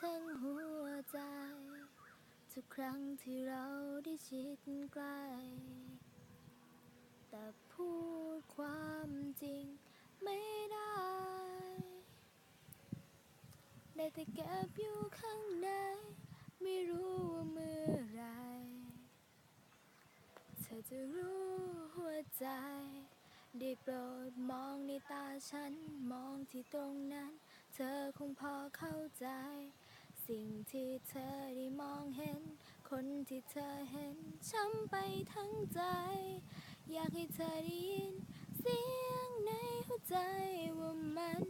ทั้งหัวใจ ทุกครั้งที่เราได้ชิดใกล้ แต่พูดความจริงไม่ได้ ได้แต่เก็บอยู่ข้างใน ไม่รู้ว่าเมื่อไร เธอจะรู้หัวใจได้โปรดมองในตาฉัน มองที่ตรงนั้น เธอคงพอเข้าใจ สิ่งที่เธอได้มองเห็น คนที่เธอเห็นช้ำไปทั้งใจ อยากให้เธอได้ยิน เสียงในหัวใจว่ามัน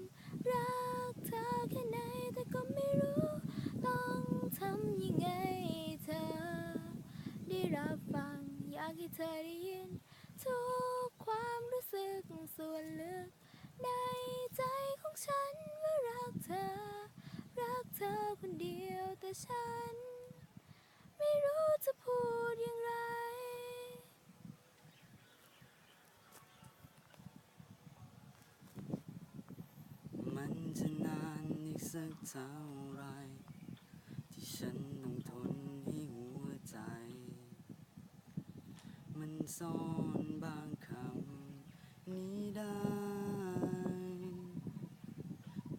รักเธอแค่ไหนแต่ก็ไม่รู้ ต้องทำยังไงเธอ ได้รับฟัง อยากให้เธอได้ยิน ทุกความรู้สึกส่วนลึกในใจ ฉัน ไม่รู้จะพูดอย่างไร มันจะนานอีกสักเท่าไร ที่ฉันต้องทนให้หัวใจ มันซ่อนบางคำนี้ได้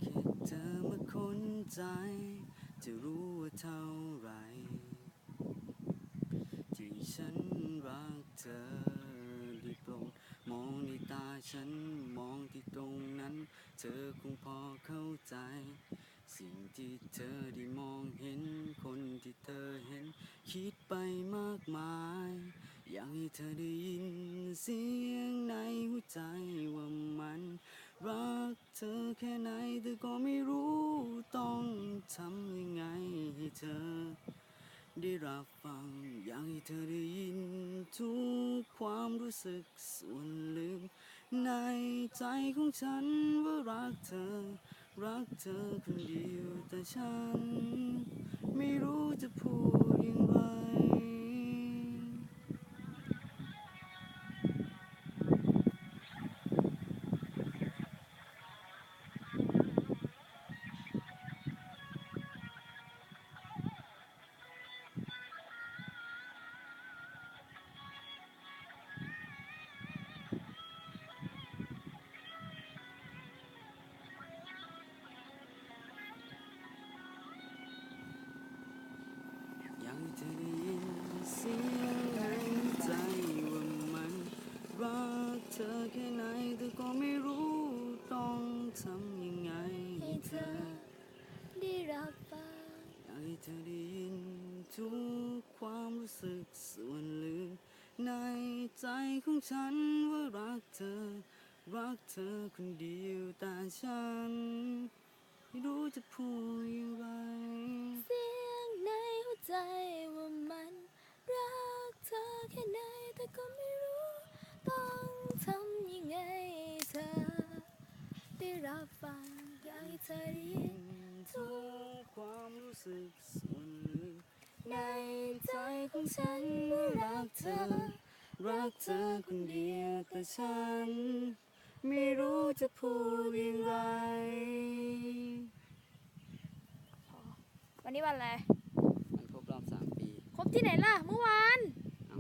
แค่เธอมาค้นใจ จะรู้ว่าเท่าไรที่ฉันรักเธอได้โปรดมองในตาฉันมองที่ตรงนั้น เธอคงพอเข้าใจ สิ่งที่เธอได้มองเห็น คนที่เธอเห็น คิดไปมากมาย อยากให้เธอได้ยินเสียงในหัวใจว่ามัน รักเธอแค่ไหนแต่ก็ไม่รู้ต้องทำ เธอ ได้รับฟัง อยากให้เธอได้ยิน ทุกความรู้สึกส่วนลึกในใจของฉันว่ารักเธอ รักเธอคนเดียวแต่ฉัน ไม่รู้จะพูดอย่างไร เธอแค่ไหนแต่ก็ไม่รู้ต้องทำยังไงให้เธอได้รับฟังให้เธอได้ยินทุกความรู้สึกส่วนลึกในใจของฉันว่ารักเธอ รักเธอคนเดียวแต่ฉันไม่รู้จะพูด รับฟังอยากให้เธอได้ยินทุกความรู้สึกส่วนลึกในใจของฉันว่ารักเธอ รักเธอคนเดียวแต่ฉัน ไม่รู้จะพูดอย่างไร วันนี้วันอะไร มันครบรอบสามปี ครบที่ไหนล่ะ เมื่อวาน เอ้า